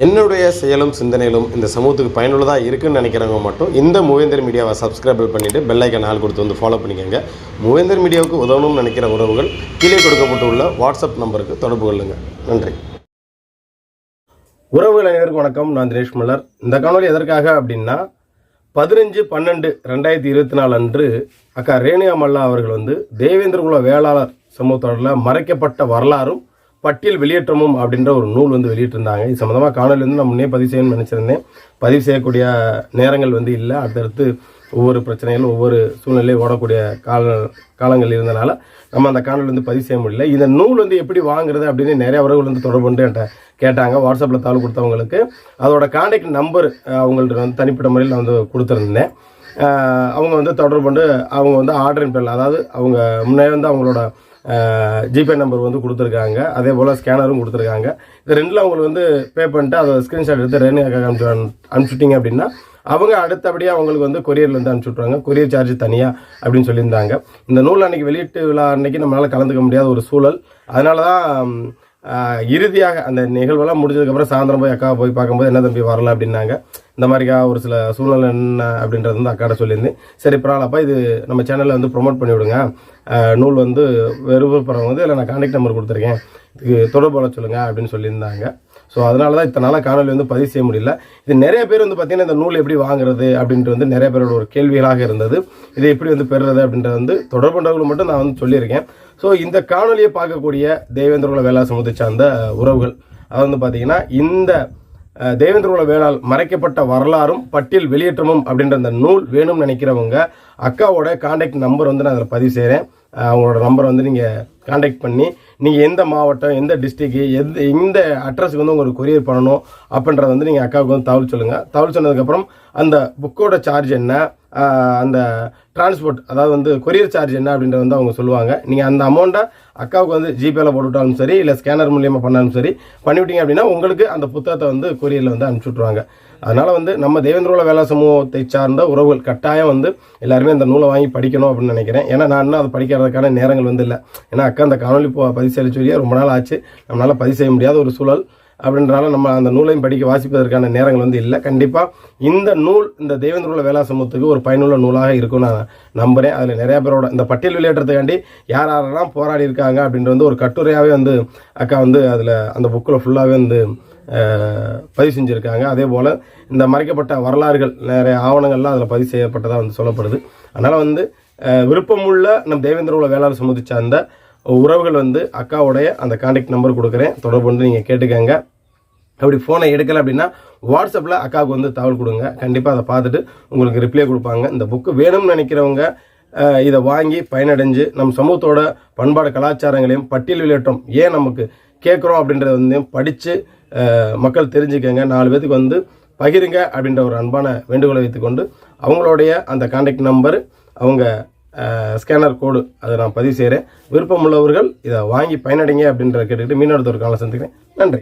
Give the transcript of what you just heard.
என்னுடைய செயலும் சிந்தனையிலும் இந்த சமூகத்துக்கு பயனுள்ளதாக இருக்குன்னு நினைக்கிறவங்க மட்டும் இந்த மூவேந்தர் மீடியாவை சப்ஸ்கிரைப் பண்ணிவிட்டு பெல்லைக்கன் ஆள் கொடுத்து வந்து ஃபாலோ பண்ணிக்கோங்க. மூவேந்தர் மீடியாவுக்கு உதவணும்னு நினைக்கிற உறவுகள் கீழே கொடுக்கப்பட்டுள்ள வாட்ஸ்அப் நம்பருக்கு தொடர்பு கொள்ளுங்கள் நன்றி. உறவுகள் அனைவருக்கும் வணக்கம். நான் தினேஷ் மலர். இந்த காணொலி எதற்காக அப்படின்னா பதினஞ்சு பன்னெண்டு ரெண்டாயிரத்தி இருபத்தி நாலு அன்று அக்கா ரேணுகா மல்லா அவர்கள் வந்து தேவேந்திர குல வேளாளர் சமூகத்தொடரில் மறைக்கப்பட்ட வரலாறும் பட்டியல் வெளியேற்றமும் அப்படின்ற ஒரு நூல் வந்து வெளியிட்டிருந்தாங்க. இது சம்மந்தமாக காணொலி வந்து நான் முன்னே பதிவு செய்யணும்னு நினச்சிருந்தேன். பதிவு செய்யக்கூடிய நேரங்கள் வந்து இல்லை. அடுத்தடுத்து ஒவ்வொரு பிரச்சனைகளும் ஒவ்வொரு சூழ்நிலையும் ஓடக்கூடிய கால காலங்கள் இருந்தனால நம்ம அந்த காணொலி வந்து பதிவு செய்ய முடியல. இந்த நூல் வந்து எப்படி வாங்குறது அப்படின்னு நிறைய உறவுகள் வந்து தொடர்பு கொண்டு என்கிட்ட கேட்டாங்க. வாட்ஸ்அப்பில் தாள் கொடுத்தவங்களுக்கு. அதோட காண்டாக்ட் நம்பர் அவங்கள்ட்ட வந்து தனிப்பட்ட முறையில் நான் வந்து கொடுத்துருந்தேன். அவங்க வந்து தொடர்பு கொண்டு அவங்க வந்து ஆர்டரின் பேரில் அதாவது அவங்க முன்னே வந்து அவங்களோட ஜிபே நம்பர் வந்து கொடுத்துருக்காங்க. அதே போல் ஸ்கேனரும் கொடுத்துருக்காங்க. இது ரெண்டில் அவங்களுக்கு வந்து பே பண்ணிட்டு அதை ஸ்க்ரீன்ஷாட் எடுத்து ரேணுகாக்கு அனுப்பிச்சு அனுப்பிச்சுட்டிங்க அப்படின்னா அவங்க அடுத்தபடியாக அவங்களுக்கு வந்து கொரியரில் வந்து அனுப்பிச்சு விட்ருவாங்க கொரியர் சார்ஜ் தனியாக அப்படின்னு சொல்லியிருந்தாங்க. இந்த நூல் அன்னைக்கு வெளியீட்டு விழா அன்னைக்கு நம்மளால் கலந்துக்க முடியாத ஒரு சூழல். அதனால தான் இறுதியாக அந்த நிகழ்வெல்லாம் முடிஞ்சதுக்கப்புறம் சாயந்தரம் போய் அக்கா போய் பார்க்கும்போது என்ன தம்பி வரல அப்படின்னாங்க. இந்த மாதிரிக்கா ஒரு சில சூழ்நிலை என்ன அப்படின்றது வந்து அக்காட்ட சொல்லியிருந்தேன். சரி பரவாயில்லப்பா இது நம்ம சேனலில் வந்து ப்ரொமோட் பண்ணி விடுங்க. நூல் வந்து விருப்பப்படுறவங்க வந்து இல்லை நான் கான்டாக்ட் நம்பர் கொடுத்துருக்கேன். இதுக்கு தொடர்பு சொல்லுங்கள் அப்படின்னு சொல்லியிருந்தாங்க. ஸோ அதனால தான் இத்தனை நாளாக காணொலி வந்து பதிவு செய்ய முடியல. இது நிறைய பேர் வந்து பார்த்தீங்கன்னா இந்த நூல் எப்படி வாங்குறது அப்படின்ட்டு வந்து நிறைய பேரோட ஒரு கேள்விகளாக இருந்தது. இதை எப்படி வந்து பெறுறது அப்படின்றது வந்து தொடர்புண்டவர்களும் மட்டும் நான் வந்து சொல்லியிருக்கேன். ஸோ இந்த காணொலியை பார்க்கக்கூடிய தேவேந்திரகுல வேளா சமூகத்தை சார்ந்த உறவுகள். அது வந்து பார்த்தீங்கன்னா இந்த தேவேந்திரகுல வேளால் மறைக்கப்பட்ட வரலாறும் பட்டியல் வெளியேற்றமும் அப்படின்ற அந்த நூல் வேணும்னு நினைக்கிறவங்க அக்காவோட காண்டாக்ட் நம்பர் வந்து நான் அதில் பதிவு செய்கிறேன் அவங்களோட நம்பரை வந்து நீங்கள் காண்டாக்ட் பண்ணி நீங்கள் எந்த மாவட்டம் எந்த டிஸ்ட்ரிக்கு எந்த எந்த அட்ரஸுக்கு வந்து உங்களுக்கு கொரியர் பண்ணணும் அப்படின்றத வந்து நீங்கள் அக்காவுக்கு வந்து தகவல் சொல்லுங்கள் தகவல் சொன்னதுக்கப்புறம் அந்த புக்கோட சார்ஜ் என்ன அந்த டிரான்ஸ்போர்ட் அதாவது வந்து கொரியர் சார்ஜ் என்ன அப்படின்றத வந்து அவங்க சொல்லுவாங்க. நீங்கள் அந்த அமௌண்ட்டை அக்காவுக்கு வந்து ஜிபேல போட்டுவிட்டாலும் சரி இல்லை ஸ்கேனர் மூலியமாக பண்ணாலும் சரி பண்ணிவிட்டீங்க அப்படின்னா உங்களுக்கு அந்த புத்தகத்தை வந்து கொரியரில் வந்து அனுப்பிச்சி விட்ருவாங்க அதனால் வந்து நம்ம தேவேந்திரோல வேலை சமூகத்தை சார்ந்த உறவுகள் கட்டாயம் வந்து எல்லாருமே அந்த நூலை வாங்கி படிக்கணும் அப்படின்னு நினைக்கிறேன். ஏன்னா நான் இன்னும் அதை படிக்கிறதுக்கான நேரங்கள் வந்து இல்லை. ஏன்னா அக்கா அந்த காணொலி போ- பதிவு செய்ய சொல்லியே ரொம்ப நாள் ஆச்சு. நம்மளால் பதிவு செய்ய முடியாத ஒரு சூழல் அப்படின்றனால நம்ம அந்த நூலையும் படிக்க வாசிப்பதற்கான நேரங்கள் வந்து இல்லை. கண்டிப்பாக இந்த நூல் இந்த தேவேந்திரோல வேளா சமூகத்துக்கு ஒரு பயனுள்ள நூலாக இருக்கும்னு நான் நம்புகிறேன் அதில் நிறைய பேரோட இந்த பட்டியல் வெளியேற்றத்துக்காண்டி யார் யாரெல்லாம் போராடி இருக்காங்க அப்படின்ற வந்து ஒரு கட்டுரையாகவே வந்து அக்கா வந்து அதில் அந்த புக்கில் ஃபுல்லாகவே வந்து பதிவு செஞ்சுருக்காங்க. அதே போல் இந்த மறைக்கப்பட்ட வரலாறுகள் நிறைய ஆவணங்கள்லாம் அதில் பதிவு செய்யப்பட்டதாக வந்து சொல்லப்படுது. அதனால் வந்து விருப்பமுள்ள நம் தேவேந்திரோல வேளாண் சமூகத்தை சார்ந்த உறவுகள் வந்து அக்காவுடைய அந்த காண்டாக்ட் நம்பர் கொடுக்குறேன். தொடர்பு வந்து நீங்கள் கேட்டுக்கங்க. அப்படி ஃபோனை எடுக்கலை அப்படின்னா வாட்ஸ்அப்பில் அக்காவுக்கு வந்து தகவல் கொடுங்க. கண்டிப்பாக அதை பார்த்துட்டு உங்களுக்கு ரிப்ளை கொடுப்பாங்க. இந்த புக்கு வேணும்னு நினைக்கிறவங்க இதை வாங்கி பயனடைஞ்சு நம் சமூகத்தோட பண்பாடு கலாச்சாரங்களையும் பட்டியல் வெளியேற்றம் ஏன் நமக்கு கேட்குறோம் அப்படின்றத வந்து படித்து மக்கள் தெரிஞ்சுக்கங்க. நாலு பேத்துக்கு வந்து பகிருங்க அப்படின்ற ஒரு அன்பான வேண்டுகோளை வைத்துக்கொண்டு அவங்களுடைய அந்த காண்டாக்ட் நம்பர் அவங்க ஸ்கேனர் கோடு அதை நான் பதிவு செய்கிறேன் விருப்பமுள்ளவர்கள் இதை வாங்கி பயனடைங்க அப்படின்றத கேட்டுக்கிட்டு மீனவரத்தோர் காலம் சந்திக்கிறேன். நன்றி.